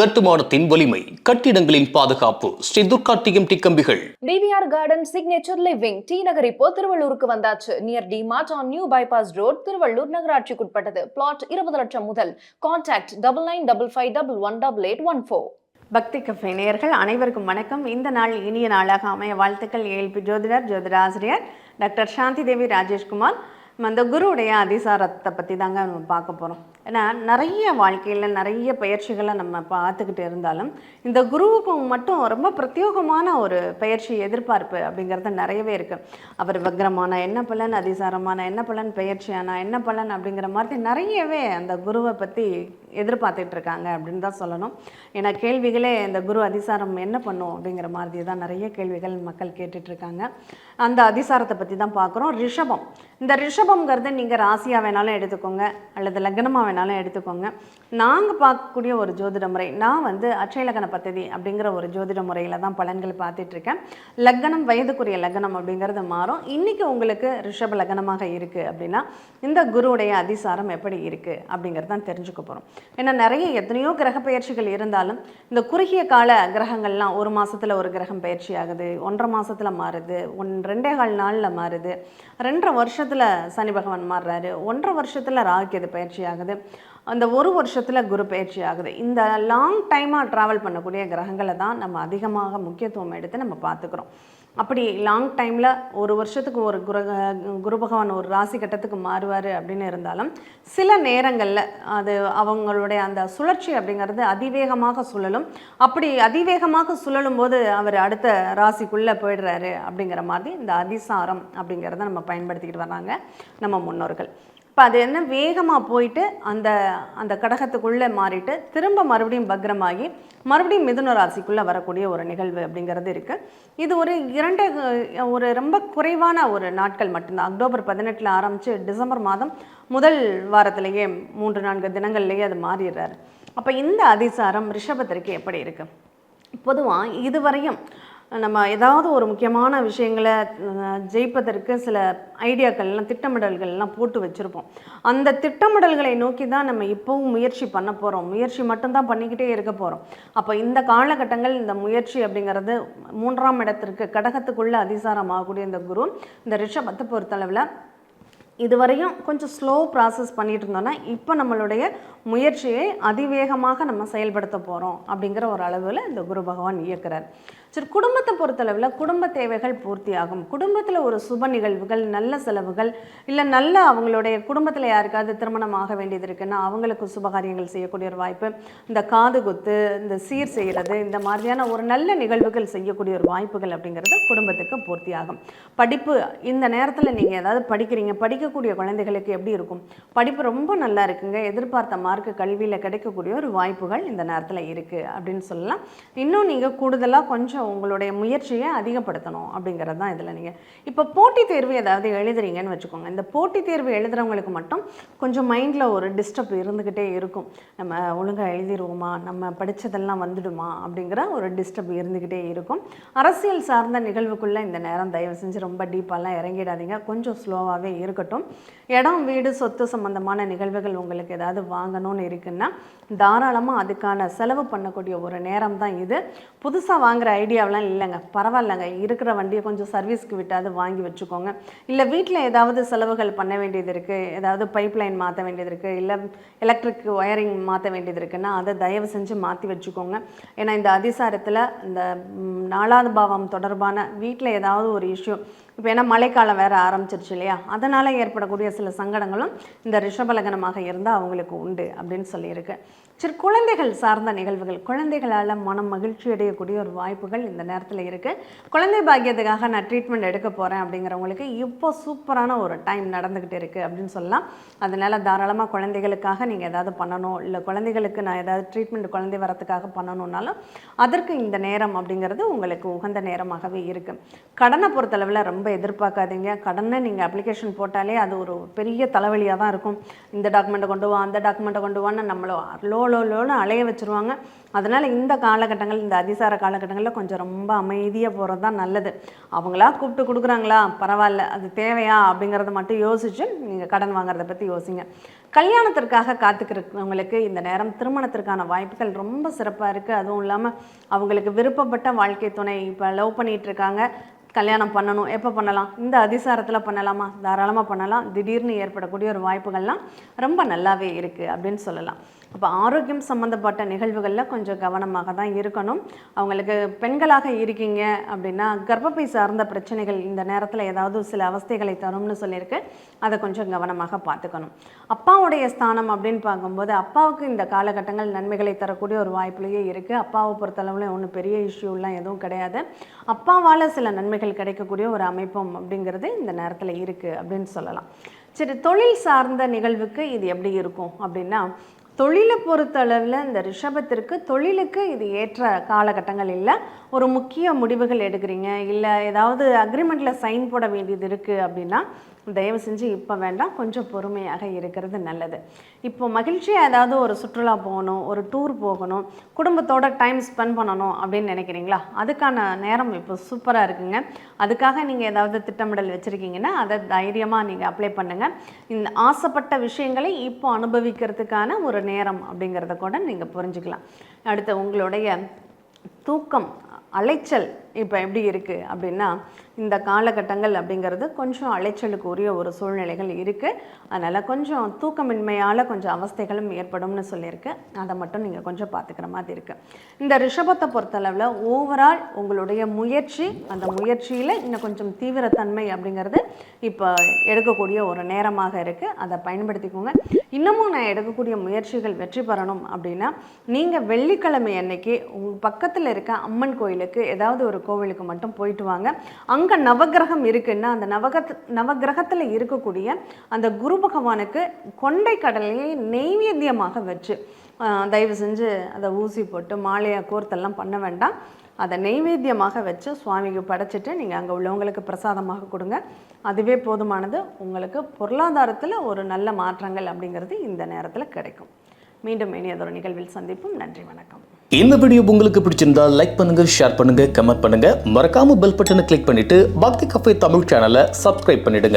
கட்டுமானத்தின் வலிமை கட்டிடங்களின் பாதுகாப்பு ஸ்ரீ துர்கா டிஎம்டி கம்பிகள் TVR garden signature living T Nagar இப்போ திருவள்ளூருக்கு வந்தாச்சு. Near D Mart on new bypass road Tiruvallur நகராட்சிக்குட்பட்டது. Plot இருபது லட்சம் முதல். Contact double nine double five double one double eight one four Bhakti cafe நேயர்கள் அனைவருக்கும் வணக்கம். இந்த நாள் இனிய நாளாக அமைய வாழ்த்துக்கள். ஏஎல்பி ஜோதிடர் ஜோதிடாசிரியர் டாக்டர் சாந்தி தேவி ராஜேஷ்குமார் அந்த குருவுடைய அதிசாரத்தை பற்றி தாங்க நம்ம பார்க்க போகிறோம் ஏன்னா நிறைய வாழ்க்கையில் நிறைய பயிற்சிகளை நம்ம பார்த்துக்கிட்டு இருந்தாலும் இந்த குருவுக்கு மட்டும் ரொம்ப பிரத்யேகமான ஒரு பயிற்சி எதிர்பார்ப்பு அப்படிங்கிறது நிறையவே இருக்குது அவர் வக்ரமான என்ன பலன் அதிசாரமான என்ன பலன் பயிற்சியானா என்ன பலன் அப்படிங்கிற மாதிரி நிறையவே அந்த குருவை பற்றி எதிர்பார்த்துட்டு இருக்காங்க அப்படின்னு தான் சொல்லணும். ஏன்னா கேள்விகளே இந்த குரு அதிசாரம் என்ன பண்ணும் அப்படிங்கிற மாதிரி தான் நிறைய கேள்விகள் மக்கள் கேட்டுட்டு இருக்காங்க அந்த அதிசாரத்தை பற்றி தான் பார்க்குறோம். ரிஷபம். இந்த ரிஷபம்ங்கிறது நீங்கள் ராசியாக வேணாலும் எடுத்துக்கோங்க அல்லது லக்னமாக வேணாலும் எடுத்துக்கோங்க. நாங்கள் பார்க்கக்கூடிய ஒரு ஜோதிட முறை நான் வந்து அட்சய பத்ததி அப்படிங்கிற ஒரு ஜோதிட முறையில் தான் பலன்கள் பார்த்துட்ருக்கேன். லக்னம் வயதுக்குரிய லக்னம் அப்படிங்கிறது மாறும். இன்றைக்கி உங்களுக்கு ரிஷப லக்னமாக இருக்குது அப்படின்னா இந்த குருவுடைய அதிசாரம் எப்படி இருக்குது அப்படிங்கிறது தான் தெரிஞ்சுக்க போகிறோம் ஏன்னா நிறைய எத்தனையோ கிரக பயிற்சிகள் இருந்தாலும் இந்த குறுகிய கால கிரகங்கள்லாம் ஒரு மாசத்துல ஒரு கிரகம் பயிற்சி ஆகுது ஒன்றரை மாசத்துல மாறுது ஒன் ரெண்டே கால் நாளில் மாறுது. ரெண்டரை வருஷத்துல சனி பகவான் மாறுறாரு ஒன்றரை வருஷத்துல ராகுகேது பயிற்சி ஆகுது அந்த ஒரு வருஷத்துல குரு பயிற்சி ஆகுது. இந்த லாங் டைமாக ட்ராவல் பண்ணக்கூடிய கிரகங்களை தான் நம்ம அதிகமாக முக்கியத்துவம் எடுத்து நம்ம பார்த்துக்கிறோம். அப்படி லாங் டைமில் ஒரு வருஷத்துக்கு ஒரு குரு குரு பகவான் ஒரு ராசி கட்டத்துக்கு மாறுவார் அப்படின்னு இருந்தாலும் சில நேரங்களில் அது அவங்களுடைய அந்த சுழற்சி அப்படிங்கிறது அதிவேகமாக சுழலும். அப்படி அதிவேகமாக சுழலும் போது அவர் அடுத்த ராசிக்குள்ளே போயிடுறாரு அப்படிங்கிற மாதிரி இந்த அதிசாரம் அப்படிங்கிறத நம்ம பயன்படுத்திக்கிட்டு வராங்க நம்ம முன்னோர்கள். இப்போ அது என்ன வேகமாக போயிட்டு அந்த அந்த கடகத்துக்குள்ளே மாறிட்டு திரும்ப மறுபடியும் பக்ரமாகி மறுபடியும் மிதுன ராசிக்குள்ளே வரக்கூடிய ஒரு நிகழ்வு அப்படிங்கிறது இருக்குது இது ஒரு இரண்டு ஒரு ரொம்ப குறைவான ஒரு நாட்கள் மட்டும்தான். அக்டோபர் பதினெட்டில் ஆரம்பித்து டிசம்பர் மாதம் முதல் வாரத்திலேயே மூன்று நான்கு தினங்கள்லேயே அது மாறிடுறாரு. அப்போ இந்த அதிசாரம் ரிஷபத்திற்கு எப்படி இருக்குது பொதுவாக இதுவரையும் நம்ம ஏதாவது ஒரு முக்கியமான விஷயங்களை ஜெயிப்பதற்கு சில ஐடியாக்கள்லாம் திட்டமிடல்கள்லாம் போட்டு வச்சுருப்போம். அந்த திட்டமிடல்களை நோக்கி தான் நம்ம இப்போவும் முயற்சி பண்ண போகிறோம் முயற்சி மட்டும்தான் பண்ணிக்கிட்டே இருக்க போகிறோம் அப்போ இந்த காலகட்டங்கள் இந்த முயற்சி அப்படிங்கிறது மூன்றாம் இடத்திற்கு கடகத்துக்குள்ளே அதிசாரம் ஆகக்கூடிய இந்த குரு இந்த ரிஷபத்தை பொறுத்தளவில் இதுவரையும் கொஞ்சம் ஸ்லோ ப்ராசஸ் பண்ணிட்டு இருந்தோம்னா இப்போ நம்மளுடைய முயற்சியை அதிவேகமாக நம்ம செயல்படுத்த போகிறோம் அப்படிங்கிற ஒரு அளவில் இந்த குரு பகவான் இயக்கிறார். சரி குடும்பத்தை பொறுத்தளவில் குடும்ப தேவைகள் பூர்த்தியாகும். குடும்பத்தில் ஒரு சுப நிகழ்வுகள் நல்ல செலவுகள் இல்லை நல்ல அவங்களுடைய குடும்பத்தில் யாருக்காவது திருமணம் ஆக வேண்டியது இருக்குன்னா அவங்களுக்கு சுபகாரியங்கள் செய்யக்கூடிய ஒரு வாய்ப்பு இந்த காது குத்து இந்த சீர் செய்கிறது இந்த மாதிரியான ஒரு நல்ல நிகழ்வுகள் செய்யக்கூடிய ஒரு வாய்ப்புகள் அப்படிங்கிறது குடும்பத்துக்கு பூர்த்தியாகும். படிப்பு இந்த நேரத்தில் நீங்கள் ஏதாவது படிக்கிறீங்க படிக்கக்கூடிய குழந்தைகளுக்கு எப்படி இருக்கும்? படிப்பு ரொம்ப நல்லா இருக்குங்க. எதிர்பார்த்த மார்க்கு கல்வியில் கிடைக்கக்கூடிய ஒரு வாய்ப்புகள் இந்த நேரத்தில் இருக்குது அப்படின்னு சொல்லலாம். இன்னும் நீங்கள் கூடுதலாக கொஞ்சம் உங்களுடைய முயற்சியை அதிகப்படுத்தணும் அப்படிங்கிறது தான் இதில் நீங்கள் இப்போ போட்டித் தேர்வு ஏதாவது எழுதுறீங்கன்னு வச்சுக்கோங்க. இந்த போட்டித் தேர்வு எழுதுறவங்களுக்கு மட்டும் கொஞ்சம் மைண்டில் ஒரு டிஸ்டர்ப் இருந்துக்கிட்டே இருக்கும். நம்ம ஒழுங்காக எழுதிடுவோமா நம்ம படித்ததெல்லாம் வந்துடுமா? அப்படிங்கிற ஒரு டிஸ்டர்ப் இருந்துக்கிட்டே இருக்கும். அரசியல் சார்ந்த நிகழ்வுக்குள்ளே இந்த நேரம் தயவு செஞ்சு ரொம்ப டீப்பாலாம் இறங்கிடாதீங்க. கொஞ்சம் ஸ்லோவாகவே இருக்கட்டும். இடம் வீடு சொத்து சம்பந்தமான நிகழ்வுகள் உங்களுக்கு ஏதாவது வாங்கணும்னு இருக்குன்னா தாராளமாக அதுக்கான செலவு பண்ணக்கூடிய ஒரு நேரம் தான் இது. புதுசாக வாங்குற ஐடியாவெலாம் இல்லைங்க. பரவாயில்லைங்க. இருக்கிற வண்டியை கொஞ்சம் சர்வீஸ்க்கு விட்டாவது வாங்கி வச்சுக்கோங்க. இல்லை வீட்டில் ஏதாவது செலவுகள் பண்ண வேண்டியது இருக்குது ஏதாவது பைப் லைன் மாற்ற வேண்டியது இருக்குது இல்லை எலக்ட்ரிக் ஒயரிங் மாற்ற வேண்டியது இருக்குன்னா அதை தயவு செஞ்சு மாற்றி வச்சுக்கோங்க. ஏன்னா இந்த அதிசாரத்தில் இந்த நாலாவது பாவம் தொடர்பான வீட்டில் ஏதாவது ஒரு இஷ்யூ இப்போ ஏன்னா மழைக்காலம் வேறு ஆரம்பிச்சிருச்சு இல்லையா? அதனால் ஏற்படக்கூடிய சில சங்கடங்களும் இந்த ரிஷபலகனமாக இருந்தால் அவங்களுக்கு உண்டு அப்படின்னு சொல்லியிருக்கு. சரி குழந்தைகள் சார்ந்த நிகழ்வுகள் குழந்தைகளால் மனம் மகிழ்ச்சி அடையக்கூடிய ஒரு வாய்ப்புகள் இந்த நேரத்தில் இருக்குது குழந்தை பாக்கியத்துக்காக நான் ட்ரீட்மெண்ட் எடுக்க போகிறேன் அப்படிங்கிறவங்களுக்கு இப்போ சூப்பரான ஒரு டைம் நடந்துக்கிட்டு இருக்குது அப்படின்னு சொல்லலாம். அதனால் தாராளமாக குழந்தைகளுக்காக நீங்கள் ஏதாவது பண்ணணும் இல்லை குழந்தைகளுக்கு நான் ஏதாவது ட்ரீட்மெண்ட் குழந்தை வரத்துக்காக பண்ணணுன்னாலும் அதற்கு இந்த நேரம் அப்படிங்கிறது உங்களுக்கு உகந்த நேரமாகவே இருக்குது கடனை பொறுத்தளவில் ரொம்ப எதிர்பார்க்காதீங்க. கடனை நீங்கள் அப்ளிகேஷன் போட்டாலே அது ஒரு பெரிய தலைவலியாக தான் இருக்கும். இந்த டாக்குமெண்ட்டை கொண்டு வா அந்த டாக்குமெண்ட்டை கொண்டு வான்னு நம்மளோ லோ லோலோன்னு அலைய வச்சுருவாங்க. அதனால் இந்த காலகட்டங்கள் இந்த அதிசார காலகட்டங்களில் கொஞ்சம் ரொம்ப அமைதியாக போகிறது தான் நல்லது. அவங்களா கூப்பிட்டு கொடுக்குறாங்களா? பரவாயில்ல அது தேவையா? அப்படிங்கிறத மட்டும் யோசிச்சு நீங்கள் கடன் வாங்குறத பற்றி யோசிங்க. கல்யாணத்திற்காக காத்துக்கிறவங்களுக்கு இந்த நேரம் திருமணத்திற்கான வாய்ப்புகள் ரொம்ப சிறப்பாக இருக்குது அதுவும் இல்லாமல் அவங்களுக்கு விருப்பப்பட்ட வாழ்க்கை துணை இப்போ லவ் பண்ணிகிட்ருக்காங்க கல்யாணம் பண்ணணும். எப்போ பண்ணலாம்? இந்த அதிசாரத்தில் பண்ணலாமா? தாராளமாக பண்ணலாம். திடீர்னு ஏற்படக்கூடிய ஒரு வாய்ப்புகள்லாம் ரொம்ப நல்லாவே இருக்குது அப்படின்னு சொல்லலாம். அப்போ ஆரோக்கியம் சம்மந்தப்பட்ட நிகழ்வுகளில் கொஞ்சம் கவனமாக தான் இருக்கணும். அவங்களுக்கு பெண்களாக இருக்கீங்க அப்படின்னா கர்ப்பப்பை சார்ந்த பிரச்சனைகள் இந்த நேரத்தில் ஏதாவது சில அவஸ்தைகளை தரும்னு சொல்லியிருக்கு. அதை கொஞ்சம் கவனமாக பார்த்துக்கணும். அப்பாவுடைய ஸ்தானம் அப்படின்னு பார்க்கும்போது அப்பாவுக்கு இந்த காலகட்டங்கள் நன்மைகளை தரக்கூடிய ஒரு வாய்ப்புலேயே இருக்குது அப்பாவை பொறுத்தளவில் ஒன்றும் பெரிய இஷ்யூலாம் எதுவும் கிடையாது. அப்பாவால் சில நன்மைகள் கிடைக்கக்கூடிய ஒரு அமைப்பும் அப்படிங்கிறது இந்த நேரத்தில் இருக்குது அப்படின்னு சொல்லலாம். சரி தொழில் சார்ந்த நிகழ்வுக்கு இது எப்படி இருக்கும் அப்படின்னா தொழிலை பொறுத்தளவில் இந்த ரிஷபத்திற்கு தொழிலுக்கு இது ஏற்ற காலகட்டங்கள் இல்லை. ஒரு முக்கிய முடிவுகள் எடுக்கிறீங்க. இல்லை ஏதாவது அக்ரிமெண்ட்டில் சைன் போட வேண்டியது இருக்குது அப்படின்னா தயவு செஞ்சு இப்போ வேண்டாம். கொஞ்சம் பொறுமையாக இருக்கிறது நல்லது. இப்போ மகிழ்ச்சியாக ஏதாவது ஒரு சுற்றுலா போகணும் ஒரு டூர் போகணும் குடும்பத்தோட டைம் ஸ்பெண்ட் பண்ணணும் அப்படின்னு நினைக்கிறீங்களா? அதுக்கான நேரம் இப்போ சூப்பராக இருக்குங்க. அதுக்காக நீங்கள் ஏதாவது திட்டமிடல் வச்சுருக்கீங்கன்னா அதை தைரியமாக நீங்கள் அப்ளை பண்ணுங்கள் இந்த ஆசைப்பட்ட விஷயங்களை இப்போ அனுபவிக்கிறதுக்கான ஒரு நேரம் அப்படிங்கிறத கூட நீங்கள் புரிஞ்சுக்கலாம். அடுத்து உங்களுடைய தூக்கம் அலைச்சல் இப்போ எப்படி இருக்குது அப்படின்னா இந்த காலகட்டங்கள் அப்படிங்கிறது கொஞ்சம் அலைச்சலுக்கு உரிய ஒரு சூழ்நிலைகள் இருக்குது அதனால் கொஞ்சம் தூக்கமின்மையால் கொஞ்சம் அவஸ்தைகளும் ஏற்படும்னு சொல்லியிருக்கு. அதை மட்டும் நீங்கள் கொஞ்சம் பார்த்துக்கிற மாதிரி இருக்குது இந்த ரிஷபத்தை பொறுத்தளவில் ஓவரால் உங்களுடைய முயற்சி அந்த முயற்சியில் இன்னும் கொஞ்சம் தீவிரத்தன்மை அப்படிங்கிறது இப்போ எடுக்கக்கூடிய ஒரு நேரமாக இருக்குது அதை பயன்படுத்திக்கோங்க. இன்னமும் நான் எடுக்கக்கூடிய முயற்சிகள் வெற்றி பெறணும் அப்படின்னா நீங்கள் வெள்ளிக்கிழமை அன்னைக்கு உங்கள் பக்கத்தில் இருக்க அம்மன் கோயிலுக்கு ஏதாவது ஒரு கோவிலுக்கு மட்டும் போயிட்டு வாங்க. அங்கே நவக்கிரகம் இருக்குன்னா அந்த நவகத் நவக்கிரகத்தில் இருக்கக்கூடிய அந்த குரு பகவானுக்கு கொண்டை கடலையை நெய்வேத்தியமாக வச்சு தயவு செஞ்சு அதை ஊசி போட்டு மாலையை கோர்த்தெல்லாம் பண்ண வேண்டாம். அதை நெய்வேத்தியமாக வச்சு சுவாமிக்கு படைச்சிட்டு நீங்கள் அங்கே உள்ளவங்களுக்கு பிரசாதமாக கொடுங்க. அதுவே போதுமானது. உங்களுக்கு பொருளாதாரத்தில் ஒரு நல்ல மாற்றங்கள் அப்படிங்கிறது இந்த நேரத்தில் கிடைக்கும். மீண்டும் இனியதொரு நிகழ்வில் சந்திப்போம். நன்றி வணக்கம். இந்த வீடியோ உங்களுக்கு பிடிச்சிருந்தா லைக் பண்ணுங்க ஷேர் பண்ணுங்க கமெண்ட் பண்ணுங்க. மறக்காம பெல் பட்டனை கிளிக் பண்ணிட்டு பக்தி கஃபே தமிழ் சேனலை சப்ஸ்கிரைப் பண்ணிடுங்க.